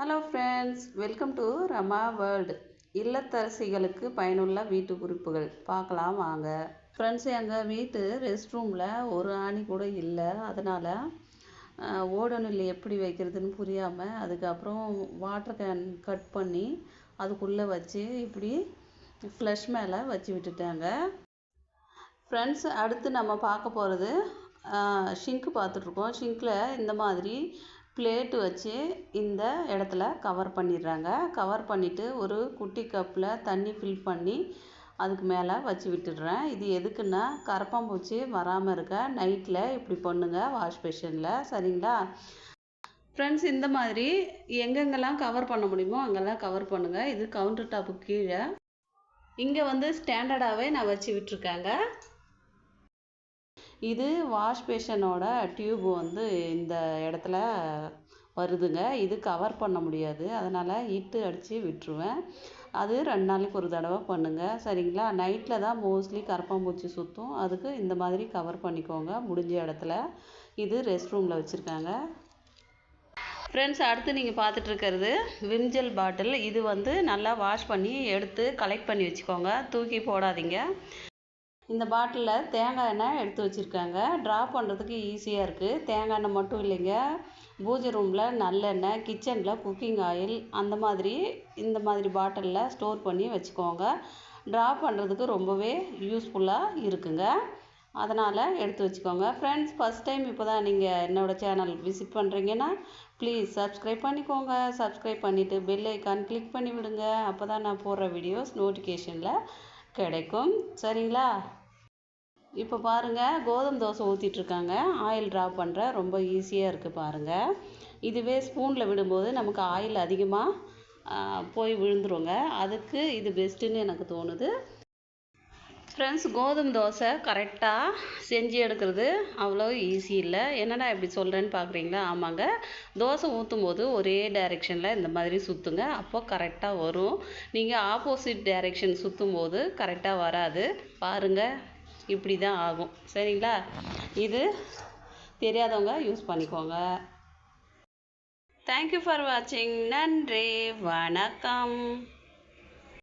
Hello friends welcome to Rama world இல்லத்தரசிகளுக்கு பயனுள்ள வீட்டு குறிப்புகள். பார்க்கலாம் வாங்க. ஃப்ரெண்ட்ஸ் எங்கள் வீட்டு ரெஸ்ட் ரூமில் ஒரு ஆணி கூட இல்லை. அதனால் ஓடனில் எப்படி வைக்கிறதுன்னு புரியாமல் அதுக்கப்புறம் வாட்டர் கேன் கட் பண்ணி அதுக்குள்ளே வச்சு இப்படி ஃப்ளஷ் மேலே வச்சு விட்டுட்டாங்க. ஃப்ரெண்ட்ஸ் அடுத்து நம்ம பார்க்க போகிறது ஷிங்க் பார்த்துட்ருக்கோம் ஷிங்கில் இந்த மாதிரி பிளேட்டு வச்சு இந்த இடத்துல கவர் பண்ணிடுறாங்க. கவர் பண்ணிவிட்டு ஒரு குட்டி கப்பில் தண்ணி ஃபில் பண்ணி அதுக்கு மேலே வச்சு விட்டுடுறேன். இது எதுக்குன்னா கரப்பான்பூச்சி வராமல் இருக்க நைட்டில் இப்படி பண்ணுங்கள் வாஷ் பேஷனில் சரிங்களா? ஃப்ரெண்ட்ஸ் இந்த மாதிரி எங்கெங்கெல்லாம் கவர் பண்ண முடியுமோ அங்கெல்லாம் கவர் பண்ணுங்கள் இது கவுண்டர் டாப்புக்கு கீழே. இங்கே வந்து ஸ்டாண்டர்டாகவே நான் வச்சு விட்டுருக்காங்க. இது வாஷ் பேஷனோட டியூப் வந்து இந்த இடத்துல வருதுங்க. இது கவர் பண்ண முடியாது. அதனால் இட்டு அடித்து விட்டுருவேன். அது ரெண்டு நாளைக்கு ஒரு தடவை பண்ணுங்கள் சரிங்களா? நைட்டில் தான் மோஸ்ட்லி கரப்பான்பூச்சி சுற்றும் அதுக்கு இந்த மாதிரி கவர் பண்ணிக்கோங்க. முடிஞ்ச இடத்துல இது ரெஸ்ட் ரூமில் வச்சுருக்காங்க. ஃப்ரெண்ட்ஸ் அடுத்து நீங்கள் பார்த்துட்ருக்கிறது விம்ஜெல் பாட்டில். இது வந்து நல்லா வாஷ் பண்ணி எடுத்து கலெக்ட் பண்ணி வச்சுக்கோங்க. தூக்கி போடாதீங்க. இந்த பாட்டிலில் தேங்காய் எண்ணெய் எடுத்து வச்சுருக்காங்க. ட்ரா பண்ணுறதுக்கு ஈஸியாக இருக்குது தேங்காய் எண்ணெய் மட்டும் இல்லைங்க. பூஜை ரூமில் நல்லெண்ணெய் கிச்சனில் குக்கிங் ஆயில் அந்த மாதிரி இந்த மாதிரி பாட்டிலில் ஸ்டோர் பண்ணி வச்சுக்கோங்க. ட்ரா பண்ணுறதுக்கு ரொம்பவே யூஸ்ஃபுல்லாக இருக்குங்க. அதனால் எடுத்து வச்சுக்கோங்க. ஃப்ரெண்ட்ஸ் ஃபஸ்ட் டைம் இப்போ தான் நீங்கள் என்னோடய சேனல் விசிட் பண்ணுறீங்கன்னா ப்ளீஸ் சப்ஸ்கிரைப் பண்ணிக்கோங்க. சப்ஸ்கிரைப் பண்ணிவிட்டு பெல் ஐக்கான் கிளிக் பண்ணி விடுங்க அப்போ தான் நான் போடுற வீடியோஸ் நோட்டிஃபிகேஷனில் கிடைக்கும். சரிங்களா? இப்போ பாருங்கள் கோதுமை தோசை ஊற்றிட்டுருக்காங்க ஆயில் ட்ரா பண்ணுற ரொம்ப ஈஸியாக இருக்குது பாருங்கள் இதுவே ஸ்பூனில் விடும்போது நமக்கு ஆயில் அதிகமாக போய் விழுந்துருங்க. அதுக்கு இது பெஸ்ட்டுன்னு எனக்கு தோணுது. ஃப்ரெண்ட்ஸ் கோதுமை தோசை கரெக்டாக செஞ்சு எடுக்கிறது அவ்வளோ ஈஸி இல்லை. என்னடா இப்படி சொல்கிறேன்னு பார்க்குறீங்களா ஆமாங்க. தோசை ஊற்றும் போது ஒரே டைரெக்ஷனில் இந்த மாதிரி சுற்றுங்க அப்போ கரெக்டாக வரும். நீங்கள் ஆப்போசிட் டைரெக்ஷன் சுற்றும் போது கரெக்டாக வராது. பாருங்கள் இப்படி தான் ஆகும். சரிங்களா? இது தெரியாதவங்க யூஸ் பண்ணிக்கோங்க. தேங்க்யூ ஃபார் வாட்சிங் நன்றி. வணக்கம்.